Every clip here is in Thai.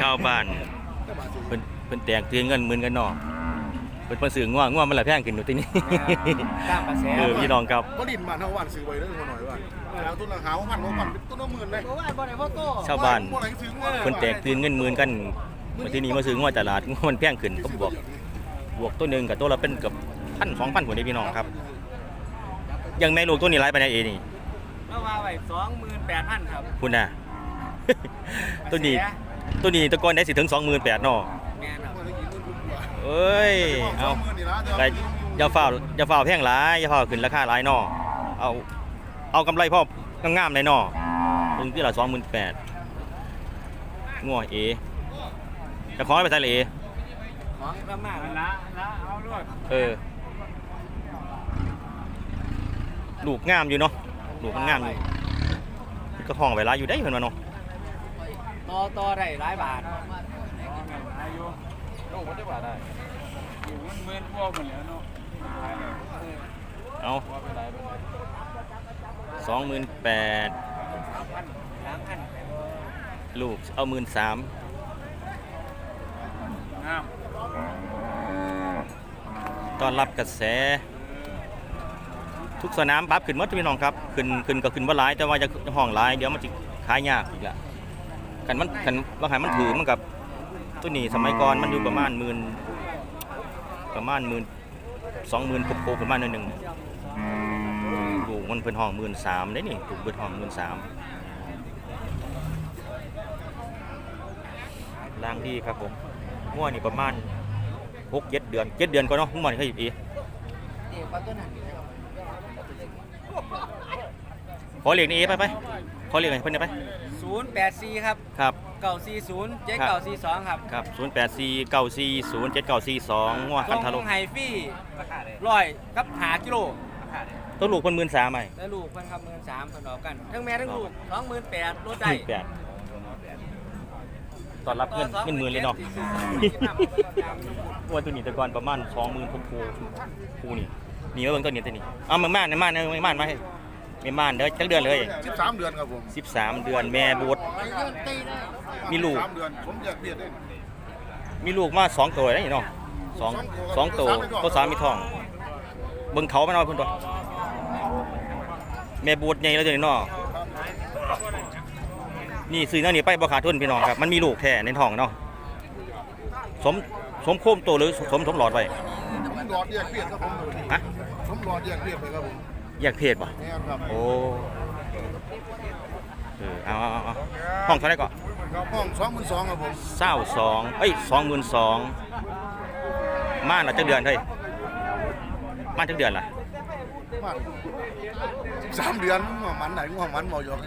ชาวบ้านเพิ่นเพิ่นแตกตื่นเงินหมื่นกันเนาะเพิ่นเพิ่นซื้อง่วงง่วงมันละแพงขึ้นอยู่ที่นี่ ตามกระแสเออพี่น้องครับ ก็ดินมาเท่าวันซื้อไว้เรื่องมาหน่อยว่าแล้วต้นละหาพันกว่าพันต้นละหมื่นเลยเพราะว่าบ่ได้พ่อโตชาวบ้านบ่ไหซื้อมาเพิ่นแตกตื่นเงินหมื่นกันมาที่นี่มาซื้อง่วงตลาดง่วงมันแพงขึ้นก็บวกบวกตัวหนึงกับตัวละเป็นเกับพันสองพันกว่านี้พี่น้องครับอยังแม่ลูกตัวนี้หลายปานใดเอนี่เมื่อวานไว้สองหมื่นแปดพันครับ คุณน่ะ ตัวนี้ตัวนี้แตะกอนได้สิถึง28,000เนาะแม่นครับเอ้ยเอาไปอย่าฝ่าวอย่าฝ่าวแพงหลายอย่าฝ่าวขึ้นราคาหลายนอเอาเอากำไรพ่องามๆเลยนอถึงที่ละสองหมื่นแปดงัวเอจะขอให้ไปใส่เลยเอของประมาณละละเอาด้วยเออลูกงามอยู่เนาะลูกมันงามอยู่ก็ห้องไว้หลายอยู่ได้เห็นว่าเนาะ ต่อต่อได้หลายบาทอายุลูกมันได้ว่าได้อยู่มันเมื่อนพวกมันแล้วเนาะเอาว่าเป็นไรเป็นไรสองหมื่นแปดสามพันลูกเอาหมื่นสามงามตอนรับกระแส ทุกสนามปรั๊บขึ้นหมดพี่น้องครับ ขึ้นขึ้นก็ขึ้นว่าหลายแต่ว่าจะห้องหลาย เดี๋ยวมันจะขายยากอีกละ กันมันกันบางหายมันถือมันกับตัวนี้สมัยก่อนมันอยู่ประมาณหมื่นประมาณหมื่นสองหมื่นโคประมาณนึงหนึ่งลูกมันเพิ่นห้องหมื่นสามได้นี่ถูกเพิ่นห้องหมื่นสามล่างดีครับผมง่วนี่ประมาณหกเจ็ดเดือนเจ็ดเดือนก็เนาะง่วนี่ให้อีเดี๋ยวปลาตัวนั้นขอเรียกนี่เอไปไปขอเรียกให้เพิ่นได้ไป ศูนย์แปดสี่ครับ ครับเก้าสี่ศูนย์เจ็ดเก้าสี่สองครับครับ 0 8 4 9 4 0 7 9 4 2งัวคันทะลุไฮฟี่ร้อยกับหากิโลตัวลูกคนหมื่นสามไหมแล้วลูกเพิ่นครับหมื่นสามสนองกัน ทั้งแม่ทั้งลูกสองหมื่นแปดลดได้แปดตอนรับเงินเงินหมื่นเลยเนาะงัวตัวนี้แต่ก่อนประมาณสองหมื่นทุกคูคูนี่นี่เบิ่งตัวนี้ตัวนี้เอามาม่านในม่านในม่านมาให้ ไม่ม่านเด้อจักเดือนเลย สิบสามเดือนครับผม13 เดือนแม่บูดมีลูก สามเดือนผมอยากเบียดได้มีลูกมาสองตัวแล้วนี่เนาะสองสองตัวตัวสามมีท้อง เบิ่งเขามาหน่อยเพิ่นตัวแม่บูดใหญ่แล้วตัวนี้เนาะนี่ซื้อแนวนี้ไปบ่ขาดทุนพี่น้องครับ มันมีลูกแท้ในท้องเนาะสมสมโคมโตหรือสมสมหลอดไว้ผมหลอดแยกเบียดครับผมฮะผมหลอดแยกเบียดเลยครับผม แยกเพศป่ะแม่นครับโอ้เออเอาเอาเอาเอาห้องเท่าไหร่ก่อนห้องสองหมื่นสองครับผมเศร้าสองเอ้ยสองหมื่นสองม่านละจักเดือนเฮ้ยม่านจักเดือนล่ะมาสิบสามเดือนหัวมันไหนหัวมันบ่หยอก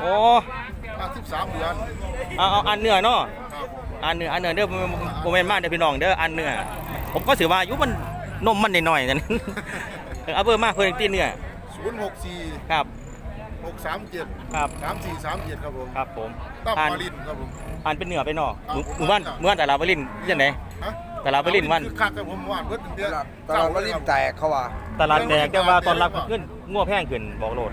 โอ้มาสิบสามเดือนเอาเอาอันเนื้อเนาะครับผมอันเนื้ออันเนื้อเด้อโมเมนต์มาเด้อพี่น้องเด้ออันเนื้อผมก็ถือว่าอายุมันนมมันหน่อยๆนั่น เอาเบอร์มาเพิ่นตีเนื้อศูนย์หกสี่ครับ หกสามเจ็ดครับ สามสี่สามเจ็ดครับผมครับผมตั้มอ่านมาลินครับผมอันเป็นเนื้อไปเนาะหเอามู่หมู่บ้านหมู่บ้านแต่ลาวไปลินยังไงฮะแต่ลาวไปลินวัน คือคักครับผมว่านเพิ่นเดือนตลาดวารินแตกเขาว่าตลาดแดงแต่ว่าตอนรับขึ้นงัวแพงขึ้นบอกโลด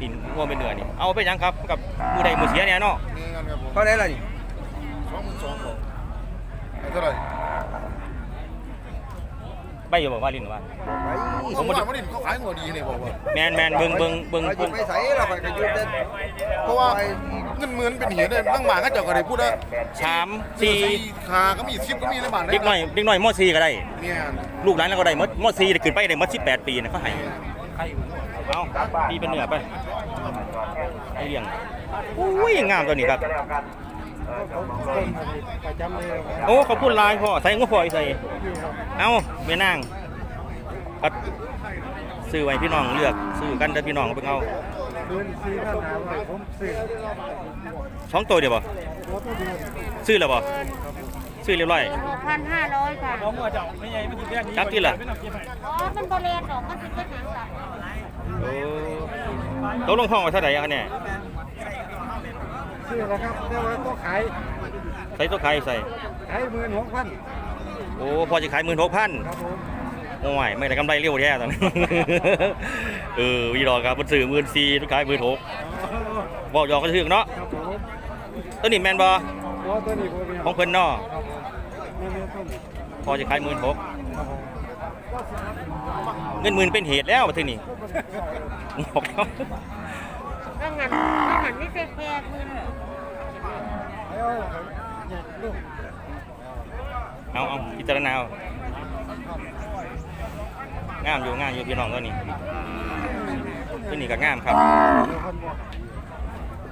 กินงัวเป็นเนื้อนี่เอาไปยังครับกับมือใดมือเสียเนี่ยเนาะนี่กันครับผมเท่าไหร่ล่ะนี่สองหมื่นสองครับเอาเท่าไหร่ ไปอยู่บอกว่าลินว่าไปผมว่ามาลินเขาขายหัวดีนี่บอกว่าแมนแมนเบิ่งเบิ่งเบิ่งไปอยู่เบิ่งไม่ใส่เราไปก็อยู่แต่เพราะว่าเงินหมื่นเป็นเหียเนี่ยนั่งหมาก็เจ้าก็ได้พูดว่าสามสี่คาก็มีสิบก็มีในบ้านเด็กน้อยเด็กน้อยมสี่ก็ได้ เนี่ยลูกหลานเราก็ได้มดมสี่ได้ขึ้นไปได้มดสิบแปดปีนะเขาให้เอาปีเป็นเนื้อไปไอเลี้ยงอุ้ยงามตัวนี้ครับ โอ้เขาพูดลายพ่อใส่งวพ่ออีใส่เอาแม่นางก็ซื้อไว้พี่น้องเลือกซื้อกันเด้อพี่น้องเพิ่งเอาเดือนสี่พันห้าร้อยผมซื้อสองตัวเดียวบ่รถตัวเดียวซื้อแล้วบ่ซื้อเรียบร้อยพันห้าร้อยค่ะน้องว่าเจ้าไม่ใหญ่ไม่ถึงแค่นี้จับที่ล่ะอ๋อมันบริเวณดอกมันถึงเป็นหางสัตว์โอ้ตกลงห้องไว้เท่าไหร่อะเนี่ย ซื้อแล้วครับแต่ว่าก็ขายใส่ตัวขายใส่ ขายหมื่นหกพันโอ้พอจะขายหมื่นหกพันครับผมโอ้ยไม่ได้กำไรเร็วแท้ตอนนี้เออวีดอกครับมันซื้อหมื่นสี่ขายหมื่นหกบอกหยอกก็ถึงเนาะครับผมตัวนี้แมนบอตัวตัวนี้ผมเป็นของเพิ่นเนอครับไม่ไม่ต้นพอจะขายหมื่นหกครับผมเงินหมื่นเป็นเหตุแล้วมาที่นี่บอกแล้วก็งั้นก็งั้นนี่เป็นแค่หมื่นแล้ว เนี่ยลูกเอาเอาพิจารณาเอางามอยู่งามอยู่พี่น้องตัวนี้ตัวนี้ก็งามครับเดี๋ยวคนบอก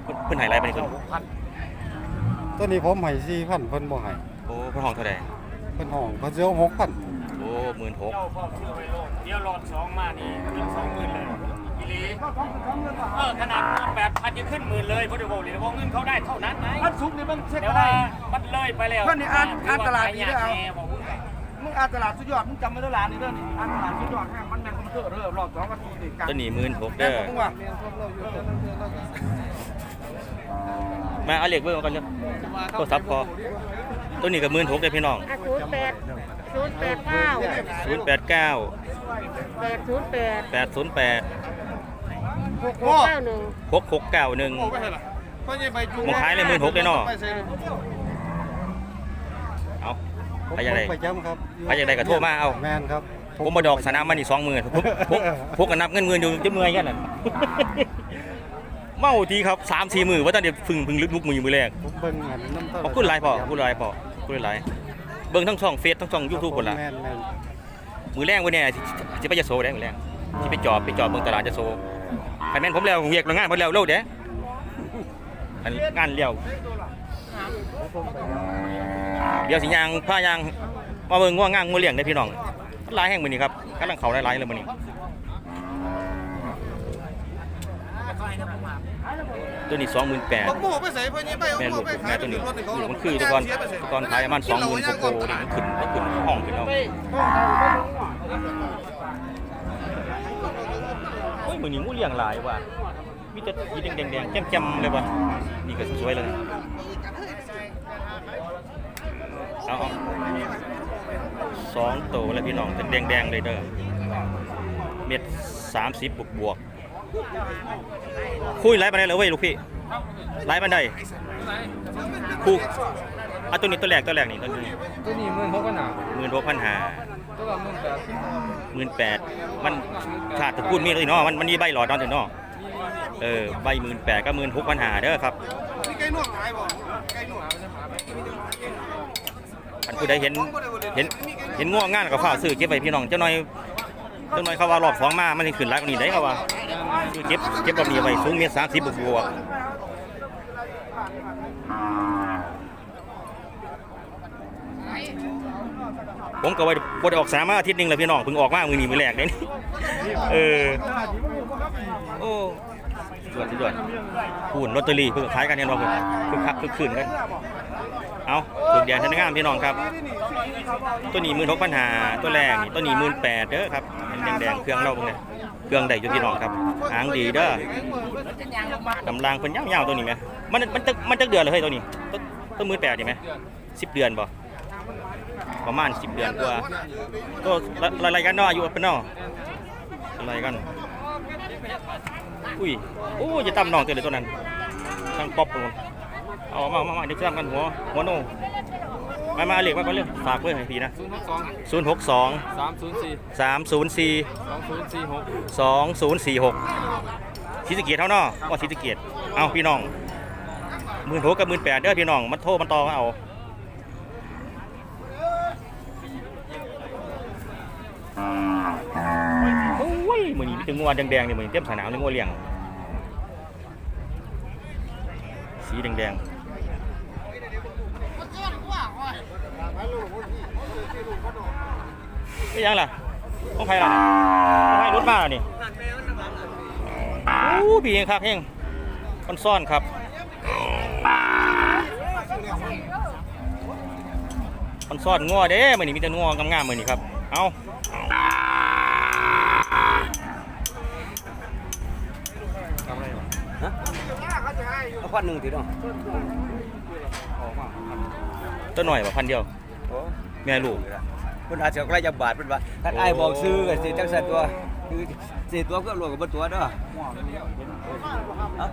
เพิ่นเพิ่นใหายไรไปนี่เพิ่นตัวนี้ผมให้สี่พันเพิ่นบ่ให้โอ้เพิ่นห้องเท่าไหร่เพิ่นห้องเพิ่นเสียวหกพันโอ้หมื่นหกเดี๋ยวรอดสองมานี่เป็นสองหมื่นเลยอี หลีเออขนาดแปดพันยังขึ้นหมื่นเลยเพราะเดี๋ยวบอกเลยว่าเงินเขาได้เท่านั้นไงมันสุกนี่มันเช็คได้มันเลยไปแล้วเพิ่นนี่อ่านอ่านตลาดดีเด้อเอาแน่บอกว่ามึงอ่านตลาดสุดยอดมึงจำไว้ตลาดนี่เด้อนี่อ่านตลาดสุดยอดแม่งมันแม่งคอมพิวเตอร์เด้อรอบสองวันทีนี่กันตัวนี้หมื่นหกแม่เด้งอผมว่ามาเอาเหล็กเบิ่งมาก่อนเด้อโทรศัพท์พอ ตัวนี้ก็หมื่นหกเด้อพี่น้องอะศูนย์แปดศูนย์แปดเก้าศูนย์แปดเก้าแปดศูนย์แปดแปดศูนย์แปด หกหกเก้าหนึ่งหกหกเก้าหนึ่งผมขายเลย16,000เลยเนาะ เอาผมไปยังไง ผมประจำครับไปยังไงก็โทรมาเอา แม่นครับผมมาดอกสนามมันนี่สองหมื่นพกพกพกกันนับเงินเงินอยู่จะเมื่อยแค่นั้นเมาทีครับสามสี่มือว่าตอนเดี๋ยวพึ่งพึ่งลึกลุกมืออยู่มือแรกผมเบิ่งอันน้ำตาขอบคุณหลายพอขอบคุณหลายพอขอบคุณหลายเบิ่งทั้งช่องเฟซทั้งช่องยูทูบคนละแม่นแม่นมือแรงวันนี้จะไปจะโซได้มือแรงที่ไปจอบไปจอบเบิ่งตลาดจะโซ ใครแม่นผมแล้วเรียกโรงงานผมแล้วเล่าเด้อันงานเลี้ยวเดี๋ยวสิยางผ้ายางมาเบิ่งง่วงง่างงูเลี้ยงได้พี่น้องลายแห่งมือนี้ครับกำลังเข้าหลายๆเลยมือนี้ตัวนี้28,000ผมบอกไปใส่นนี่ไปแม่ลูกแม่ตัวนี้ลูกมันคือตะกอนตะกอนขายประมาณสองหมื่นโกโก้นี่มันขึ้นมันขึ้นห้องขึ้นเอาโอ้ย มือนี้มูเลี้ยงหลายว่ะมีแต่สีแดงแดงๆแจ่มๆเลยว่ะนี่ก็สวยเลยเอาเอาสองโตวแล้วพี่น้องเป็นแดงแดงๆเลยเด้อเม็ดสามสิบบวกบวกๆคุยไล่ไปได้เลยเว้ยลูกพี่ไล่ไปได้คู่เอาตัวนี้ตัวแรกตัวแรกนี่ตัวนี้ตัวนี้หมื่นหกพันหาหมื่นหกพันหา ตัวละหมื่นแปดหมื่นแปดมันขาดตะกูลมีเลยเนาะมันมันมีใบหลอดนอนถึงเนาะเออใบหมื่นแปดก็หมื่นหกพันหาเด้อครับนี่ไก่นวดขายบ่ไก่นวดอันผู้ใดเห็นเห็นเห็นง่วงงานก็ฝากซื้อเก็บไว้พี่น้องเจ้าหน่อยเจ้าหน่อยเขาว่ารอบสองมามันขึ้นหลายกว่านี้ได้เขาว่าซื้อเก็บเก็บแบบนี้ไว้สูงเมตรสามสิบบวกบวก ผมก็ไว้บ่ได้ออกสามอาทิตย์หนึงแล้วพี่น้องเพิ่งออกมามือนี้มือแรกเด้นี่เออโอ้สุดยอดสุดยอดพูนลอตเตอรี่เพิ่งขายกันเห็นบ่เพิ่นคึกคักคึกคืนกันเอาถึงแดนทันงามพี่น้องครับ ตัวนี้หมื่นหกพันหาตัวแรกนี่ตัวนี้หมื่นแปดเด้อครับเป็นแดงๆเครื่องเราพวกเนี้ยเครื่องใดอยู่พี่น้องครับหางดีเด้อกำลังเพิ่นยาวๆตัวนี้ไหมมันมันจะมันจะเดือนเลยเฮ้ยตัวนี้ตัวตัวหมื่นแปดใช่ไหมสิบเดือนบ่ ประมาณสิบเดือนกว่าตัวอะไรกันเนาะอายุเป็นเนาะอะไรกัน อุ้ยโอ้ยจะตำน้องเตือนเลยตัวนั้นช่างป๊อปเลยเอามามามาเดี๋ยวจะทำกันหัวหัวโน่มามาเหล็กมาก่อนเรื่องฝากเพื่อนให้พี่นะศูนย์หกสองศูนย์หกสองสามศูนย์สี่สามศูนย์สี่สองศูนย์สี่หกสองศูนย์สี่หกศรีสะเกียรเท่าเนาะว่าศรีสะเกียรเอาพี่น้องหมื่นหกกับหมื่นแปดเด้อพี่น้องมันโทรมันต่อมาเอาโอ้ย มือนี้มีแต่งัวแดงๆเนี่ยมือนี้เต็มสนามเลยงัวเลี้ยง สีแดงๆนี่ยังล่ะของใครล่ะของใครถมาล่ะนี่โอ้พี่เองครับเองคนซ่อนครับคนซ่อนงัวเด้มือนี้มีแต่งัวงามๆมือนี้ครับ เอา พันหนึ่งทีเนาะตัวหน่อยว่าพันเดียวโอ้แม่ลูกเพิ่นอาจจะใกล้จะบาทเพิ่นว่าถ้าอ้ายบอกซื้อก็สิจังซั่นตัวคือสิตัวก็รวมกับบ่ตัวเด้อเอ้า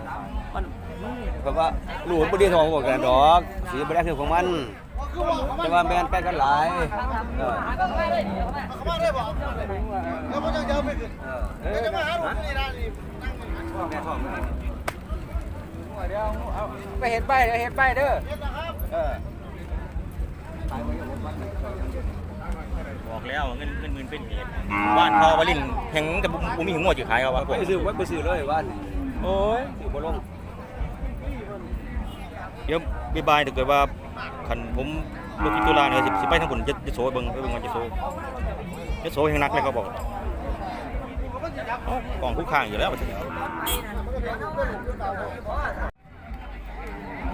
มันมันแบบว่าลูกบ่ได้ทองบ่กันดอกสีบ่ได้คือของมันแต่ว่าแม่นใกล้กันหลายเออแล้วมันจะเยอะไปขึ้นเออจะมาหาผมนี่นะนี่ แม่ทองไปเฮ็ดใบเด้อเฮ็ดใบเด้อเออบอกแล้วเงินเงินหมื่นเป็นเหตุบ้านพอวลินแห่งกับบุมีหัวงวดอยู่ขายเขาวะไปซื้อไว้ไปซื้อเลยว่านโอ้ยซื้อบ่ลงเดี๋ยวบ๊ายบายถ้าเกิดว่าคันผมลูกที่ตุลาเนี่ยสิสิไปทางผลจะจะโซเบิ่งไปเบิ่งมันจะโซจะโซแห่งนักเลยเขาบอกเอ้า กล่องคู่ข้างอยู่แล้ว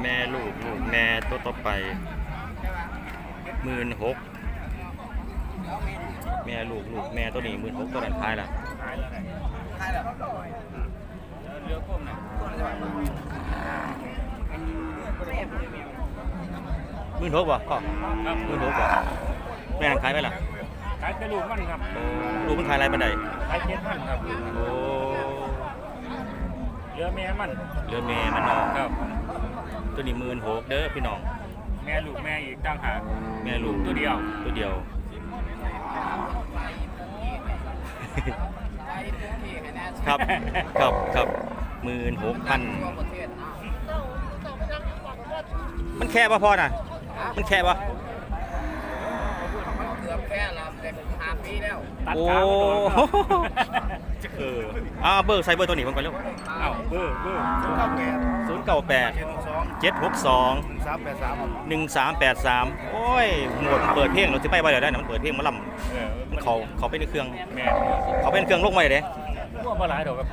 แม่ลูกลูกแม่ตัวต่อไปหมื่นหกแม่ลูกลูกแม่ตัวนี้หมื่นหกตัวนั้นท้ายละหมื่นหกป่ะก็หมื่นหกป่ะแม่นั้นขายไปละ ขายกระดูกมันครับโอ้ลูกมันขายอะไรบันไดขายเจ็ดพันครับโอ้เรือแม่มันเรือแม่มันเนาะครับ ตัวนี้หมื่นหกเด้อพี่น้อง แม่ลูกแม่อีกต่างหากแม่ลูกตัวเดียว ตัวเดียว ครับ ครับครับหมื่นหกพันมันแค่ป่ะพ่อน่ะ มันแค่ป่ะ ตัดโอ้ขามาโดนครับเอออ่าเบอร์ไซเบอร์ตัวนี้มันก่อนเร็วเอ้าเบอร์เบอร์เก้าแปดศูนย์เก้าแปดเจ็ดหกสองเจ็ดหกสองหนึ่งสามแปดสามหนึ่งสามแปดสามโอ้ยหมดเปิดเพลงเราจะไปไว้เดี๋ยวได้นะมันเปิดเพลงหมาลเออำมันเขาเขาเป็นเครื่อง แม่เขาเป็นเครื่องลงไว้เด้ พวกมาหลายดอกครับ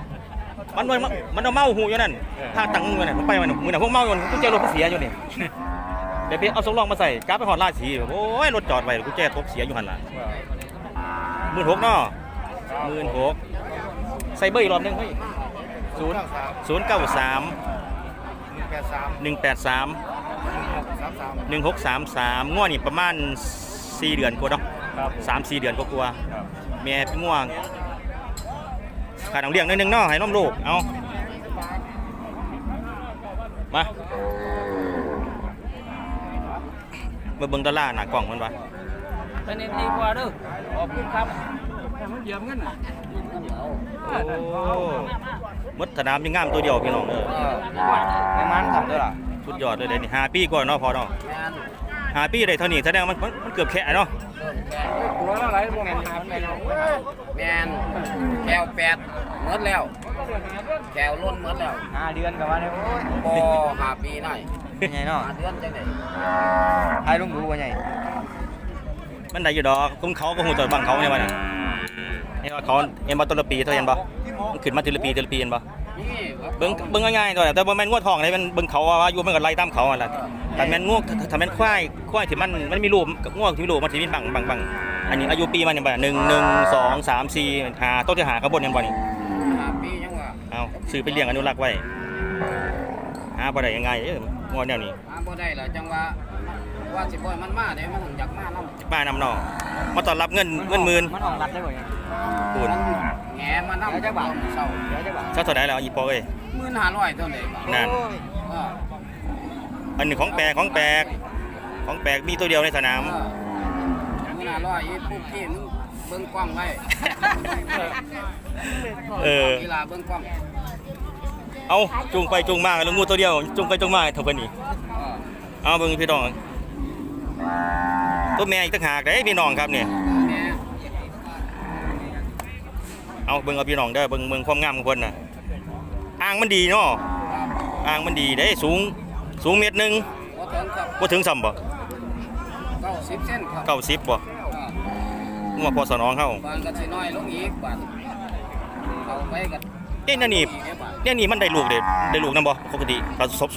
มันมันมันเอาเมาหูอยู่นั่นเออ ทางตังมือน่ะมันไปมันมือน่ะพวกเมาอยู่กูแจรถมันเสียอยู่นี่เดี๋ยวไปเอาสงรองมาใส่กราฟไปหอดลาดสีโอ้ยรถจอดไว้กูแจทบเสียอยู่หันล่ะ หมื่นหกเนาะหมื่นหกใส่เบอร์อีกรอบหนึงเฮ้ยศูนย์ศูนย์เก้าสามหนึ่งแปดสามหนึ่งแปดสามสามสามหนึ่งหกสามสามง่วนี่ประมาณสี่เดือนกว่าเนาะครับสามสี่เดือนก็กลัวาครับๆแม่เป็นง่วงขาดน้ำเลี้ยงนิดนึงเนาะให้น้องลูกเอามามาเบิ่งดอลลาร์หน้ากล่องมันวะ เป็นดีกว่าเด้อขอบคุณครับมันเยี่ยมเงินโอ้มดสนามยังงามตัวเดียวพี่น้องเออเออไม่มันทำด้วยล่ะสุดยอดเลยเลยนี่ห้าปีกว่าเนาะพอเนาะแม่นห้าปีได้เท่านี้แสดงว่ามันมันมันเกือบแค่เนาะตัวละไรพวกแม่นแม่นแม่นแก้วแปดหมดแล้วแก้วล้นหมดแล้วห้าเดือนกับว่าเนี่ยโอ้ห้าปีหน่อยเป็นไงเนาะห้าเดือนจังได๋ให้ลุงดูว่าไง มันได้อยู่ดอกคุ้มเขาก็หูจอดบังเขาเนี่ยวันน่ะเห็นว่าเขาเห็นบ่ต้นละปีเท่าเห็นบ่มันขึ้นมาทีละปีทีละปีเห็นบ่นี่เบิ่งเบิ่งง่ายๆตัวน่ะแต่บ่แม่นงวดทองเลยมันเบิ่งเขาว่าอยู่มันก็ไล่ตามเขาอะล่ะแต่แม่นงวกถ้าแม่นควายควายที่มันมันมีรูปกับงวกที่มีรูปมันสิมีบังบังบังอันนี้อายุปีมันเนี่ยบ่หนึ่งหนึ่งสองสามสี่ห้าต้นที่หาข้างบนเนี่ยบ่นี่ห้าปียังว่าเอาซื้อไปเลี้ยงอนุรักษ์ไว้หาบ่ได้ยังไงเอ้ยงวดแนวนี้หาบ่ได้ล่ะจังว่า ว่าสิบ่ให้มันมาเด้มันถึงอยากมานำมานำเนาะมาต้อนรับเงินเงินหมื่นมันออกรัดได้บ่ยังปูนแหมมานำจักบาทเศร้าเดี๋ยวจักบาทเท่าเท่าใดแล้วอีปอเอ้ย15,000เท่านั้นนั่นเอออันนี้ของแปลกของแปลกของแปลกมีตัวเดียวในสนามมื้อหน้าร้อยอีปุ๊บพี่มึงเบิ่งกล้องไว้เออกีฬาเบิ่งกล้องเอาจูงไปจูงมาแล้วงูตัวเดียวจูงไปจูงมาเท่ากันนี่เออเอาเบิ่งพี่น้อง ตัวแม่อีกต่างหากเด้พี่น้องครับเนี่ยแหมเอาเบิ่งเอาพี่น้องเด้อเบิ่งเบิ่งความงามของเพิ่นน่ะอ่างมันดีเนาะครับอ่างมันดีเด้สูงสูงเมตรหนึงบ่ถึงครับบ่ถึงซ้ำบ่90เซนครับ90บ่เอองัวพอสนองเฮาบานก็สิน้อยลงอีกบานเข้าไปก็เอ้ยนั่นนี่เดี๋ยวบาทเนี่ยนี่มันได้ลูกเด้ได้ลูกนํบ่ปกติเขาสม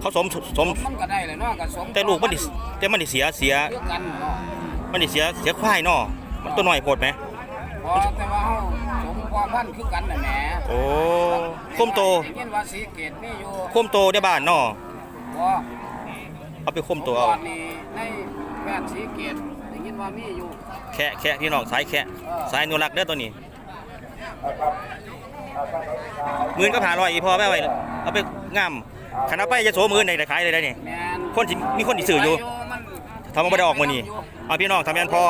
เขาสมสมมันก็ได้เลยเนาะก็สมแต่ลูกมันดิแต่มันดิเสียเสียเลือกกันเนาะมันดิเสียเสียควายเนาะมันตัวน้อยโพดไหมพอแต่ว่าเฮาสมความพันธุ์คือกันน่ะแหมโอ้โคมโตได้ยินว่าสีเกตมีอยู่โคมโตได้บ้านเนาะบ่เอาไปโคมโตก่เอาอนนี่ในแพทย์สีเกตได้ยินว่ามีอยู่แค่แค่พี่น้องสายแค่สายอนุรักษ์เด้อตัวนี้หมื่นก็ผ่าลอยอีพอแม่ไว้เอาไปงาม คณะไปจะโสมือในแต่ขายเลยได้นี่แม่นคนที่มีคนที่ซื้ออยู่มันทำมาบ่ได้ออกมื้อนี้เอาพี่น้องทำแม่นพ่อ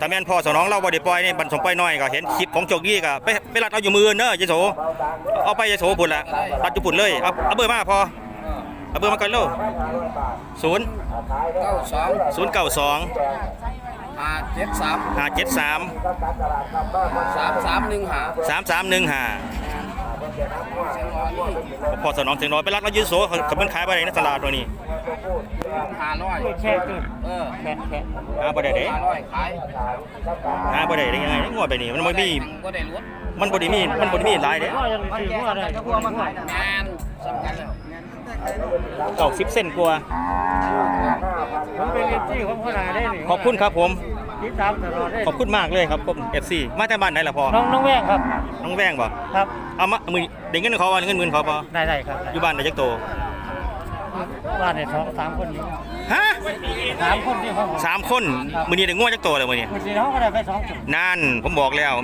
ทำแม่นพ่อสนองเราบ่ได้ปล่อยนี่บันสมปล่อยน้อยก็เห็นคลิปของโจกี้ก็ไปไปรัดเอาอยู่มือเด้อยายโสเอาไปยายโสพุ่นละรัดอยู่พุ่นเลยเอาเอาเบอร์มาพอเอาเบอร์มาก่อนเร็วศูนย์เก้าสองศูนย์เก้าสองห้าเจ็ดสามห้าเจ็ดสามสามสามหนึ่งห้าสามสามหนึ่งห้าเชียงรายนี่ พอสนองเสียงน้อยไปรัดเรายืนโสเขาเป็นขายไปในตลาดตัวนี้ห้าร้อยแค่เกินเออแค่แค่หาบ่ได้เด้ห้าร้อยขายหาบ่ได้ได้ยังไงงวดไปนี่มันบ่มีก็ได้ลดมันบ่ได้มีมันบ่ได้มีหลายเด้ก็ยังซื้อว่าได้ก็พวกมาขายแมนสำคัญแล้วเก้าสิบเส้นกว่าผมเป็นเอฟซีของขนาดได้นี่ขอบคุณครับผม ติดตามตลอดได้ขอบคุณมากเลยครับผม FC มาจากบ้านไหนล่ะพ่อน้องน้องแว่งครับน้องแวงบ่ครับเอามามือเด็กเงินเขาว่าเงินหมื่นเขาพอได้ได้ครับอยู่บ้านได้จักโตบ้านเนี่ยสองสามคนนี้ฮะสามคนที่ห้องสามคนมื้อนี้ได้งัวจักโตเลยมื้อนี้มือสีเขาก็ได้ไปสองจุดนั่นผมบอกแล้ว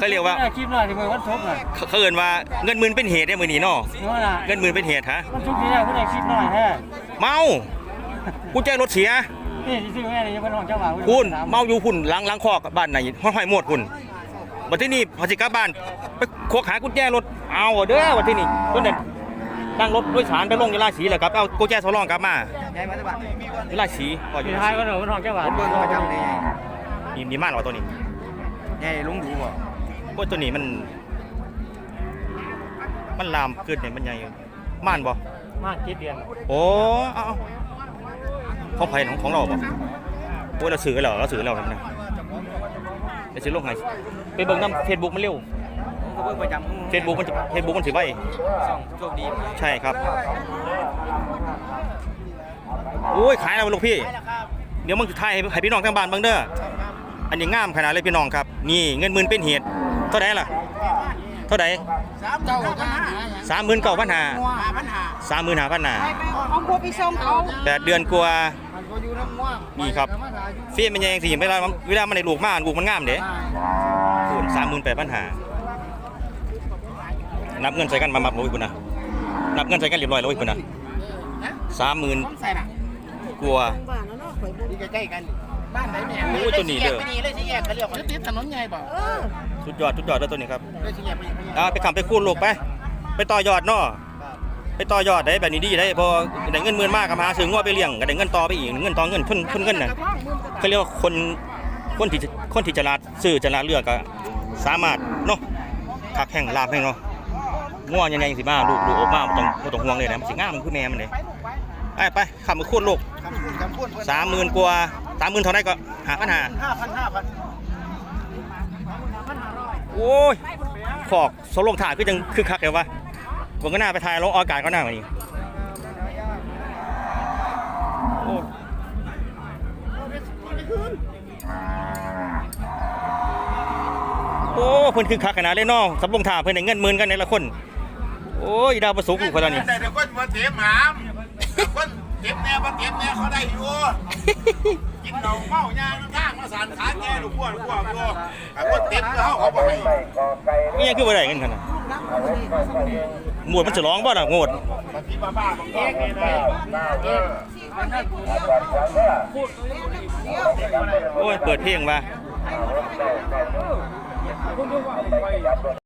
เขาเรียกว่าคลิปหน่อยที่มือวันศุกร์น่ะเขาเขาเอิ้นว่าเงินหมื่นเป็นเหตุได้มื้อนี้เนาะเมื่อน่ะเงินหมื่นเป็นเหตุฮะวันศุกร์ที่ได้ผู้ใดคลิปหน่อยแท้เมากุญแจรถเสีย นี่ที่ซื้อแม่นี่ยังเป็นของเจ้าบ่าวคุณเมาอยู่คุณหล้างล้างคอกบ้านไหนห้อยๆหมดคุณบัดที่นี่พอสิกลับบ้านไปควักหากุญแจรถเอาเด้อบัดที่นี่ต้นเด็ดนั่งรถโดยสารไปลงยาลาสีแหละครับเอากุญแจสำรองกลับมาใหญ่มาตบัดยาลาสีก็อยู่สุดท้ายก็เหลือเป็นของเจ้าบ่าวเบิ่งประจำเลยมีมีม่านเหรอตัวนี้ใหญ่ลุงดูบ่โอ้ยตัวนี้มัน มันลามขึ้นเนี่ยมันใหญ่อยู่ม่านบ่มากคิดเดือนโอ้เอาเอา ของไผ่ของของเราบ่โอ้ยเราซื้อแล้วเราซื้อแล้วครับเนี่ยเดี๋ยวซื้อลงไงไปเบิ่งน้ำเฟซบุ๊กมันเร็วผมก็เบิ่งประจำเฟซบุ๊กมันเฟซบุ๊กมันถือไว้ช่องโชคดีใช่ครับโอ้ยขายแล้วลูกพี่เดี๋ยวมึงถ่ายให้ให้พี่น้องทางบ้านเบ้างเด้ออันนี้งามขนาดเลยพี่น้องครับ นี่เงินหมื่นเป็นเหตุเท่าไหร่ล่ะ เท่าไหร่สามเก้ากันหาสามหมื่นเก้าพันห้าปัญหาสามหมื่นห้าพันห้าของพวกพี่ส้มเขาแปดเดือนกว่ามั นก็อยู่น้ำง่วงนี่ครับเฟียมันยังสิเวลามันเวลามันในลูกมากลูกมันงามเด้คูณสามหมื่นแปดพันห้านับเงินใส่กันมามาโอ้ยคุณนะนับเงินใส่กันเรียบร้อยแล้วโอ้ยคุณนะสามหมื่นใส่น่ะกว่าบ้านแล้วเนาะข่อยบ่นี่ใกล้ๆกันบ้านไหนแม่โอ้ยตัวนี้เด้อไปนี่เลยสิแยกกันเรียกว่าติดถนนใหญ่บ่เออสุดยอดสุดยอดแล้วตัวนี้ครับเลยสิแยกไปอ่าไปขำไปคูณลูกไป ไปต่อยอดเนาะ ไปต่อยอดได้แบบนี้ดีได้พอได้เงินหมื่นมากกับหาซื้องัวไปเลี้ยงก็ได้เงินต่อไปอีกเงินต่อเงินทุนทุนเงินน่ะเขาเรียกว่าคนคนที่คนที่ฉลาดซื้อฉลาดเลือกก็สามารถเนาะคักแห่งลาบแห่งเนาะงัวยังไงสิมาลูกลูกออกมาบ่ต้องบ่ต้องห่วงเลยนะมันสิงามคือแม่มันเลยไปไปขับมาคูณลูกสามหมื่นกว่าสามหมื่นเท่าไหร่ก็หาปัญหาห้าพันห้าพันโอ้ยขอกโซลงถ่ายคือจังคือคักเลยวะ ผมก็น่าไปถ่ายลงอากาศก็น่ามานี่โอ้โอ้เพิ่นคือคักขนาดเลยเนาะสำลงถ่ายเพิ่นได้เงินหมื่นกันในละคน โอ้ยดาวประสุกอยู่คนละนี่แต่เดี๋ยวคนมาเตรียมหามเดี๋ยวคนเตรียมแน่มาเตรียมแน่เขาได้อยู่กินเหล้าเมายาทางมาสานขาแก่ลูกพวกลูกพวกลูกพวกแต่คนเตรียมเขาเขาบอกให้นี่ยังคือบ่ได้เงินขนาด หมวดมันจะร้องบ่ล่ะโงดบางทีบ้างทีเนี่ยนะโอ้ย เปิดเพลงมา